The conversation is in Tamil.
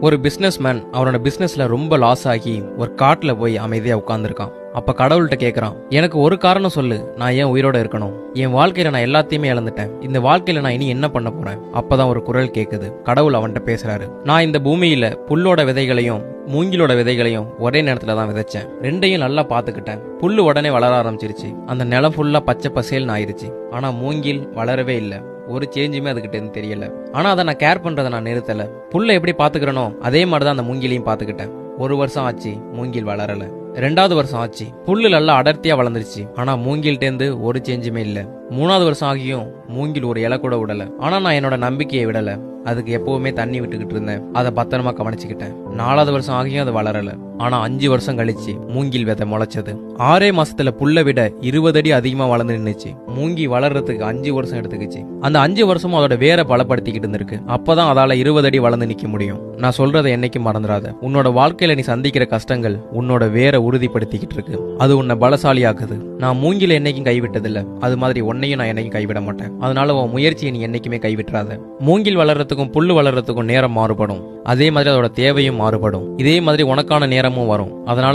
ஒரு பிஸ்னஸ்மேன் அவனோட பிஸ்னஸ்ல ரொம்ப லாஸ் ஆகி ஒரு காட்டில் போய் அமைதியாக உட்காந்துருக்கான் அப்போ கடவுள்கிட்ட கேட்குறான் எனக்கு ஒரு காரணம் சொல்லு நான் ஏன் உயிரோட இருக்கணும்? என் வாழ்க்கையில நான் எல்லாத்தையுமே இழந்துட்டேன். இந்த வாழ்க்கையில நான் இனி என்ன பண்ண போறேன்? அப்பதான் ஒரு குரல் கேட்குது கடவுள் அவன்கிட்ட பேசுறாரு நான் இந்த பூமியில புல்லோட விதைகளையும் மூங்கிலோட விதைகளையும் ஒரே நேரத்துல தான் விதைச்சேன். ரெண்டையும் நல்லா பாத்துக்கிட்டேன் புல்லு உடனே வளர ஆரம்பிச்சிருச்சு. அந்த நிலம் ஃபுல்லா பச்சை பசேல்னு ஆயிருச்சு. ஆனா மூங்கில் வளரவே இல்லை. ஒரு சேஞ்சுமே அதுக்கிட்டேருந்து தெரியல. ஆனா அதை நான் கேர் பண்றதை நான் நிறுத்தல. புல்லை எப்படி பாத்துக்கிறனோ அதே மாதிரி தான் அந்த மூங்கிலையும் பாத்துக்கிட்டேன் ஒரு வருஷம் ஆச்சு மூங்கில் வளரல. ரெண்டாவது வருஷம் ஆச்சு புல்லு நல்லா அடர்த்தியா வளர்ந்துருச்சு. ஆனா மூங்கில்ட்டேந்து ஒரு சேஞ்சுமே இல்ல. மூணாவது வருஷம் ஆகியும் மூங்கில் ஒரு இலை கூட விடல ஆனா நான் என்னோட நம்பிக்கையை விடல. அதுக்கு எப்பவுமே தண்ணி விட்டுக்கிட்டு இருந்தேன். அதை பத்திரமா கவனிச்சுக்கிட்டேன். நாலாவது வருஷம் ஆகியும் அது வளரல. ஆனா அஞ்சு வருஷம் கழிச்சு மூங்கில் விதை முளைச்சது. ஆறே மாசத்துல புல்லை விட இருபது அடி அதிகமா வளர்ந்து நின்றுச்சு மூங்கி வளர்றதுக்கு அஞ்சு வருஷம் எடுத்துக்கிச்சு. அந்த அஞ்சு வருஷமும் அதோட வேற பலப்படுத்திக்கிட்டு இருந்திருக்கு. அப்பதான் அதால இருபது அடி வளர்ந்து நிக்க முடியும். நான் சொல்றதை என்னைக்கும் மறந்துடாத உன்னோட வாழ்க்கையில நீ சந்திக்கிற கஷ்டங்கள் உன்னோட வேற உறுதிப்படுத்திக்கிட்டு இருக்கு. அது உன்னை பலசாலியாக்குது. நான் மூங்கில என்னைக்கும் கைவிட்டதில்ல. அது மாதிரி உன்னையும் நான் என்னைக்கும் கைவிட மாட்டேன். அதனால உன் முயற்சியை நீ என்னைக்குமே கைவிட்டுறாத. மூங்கில் வளர்றதுக்கும் புல்லு வளர்றதுக்கும் நேரம் மாறுபடும். அதே மாதிரி அதோட தேவையும் மாறுபடும். இதே மாதிரி உனக்கான நேரமும் வரும். அதனால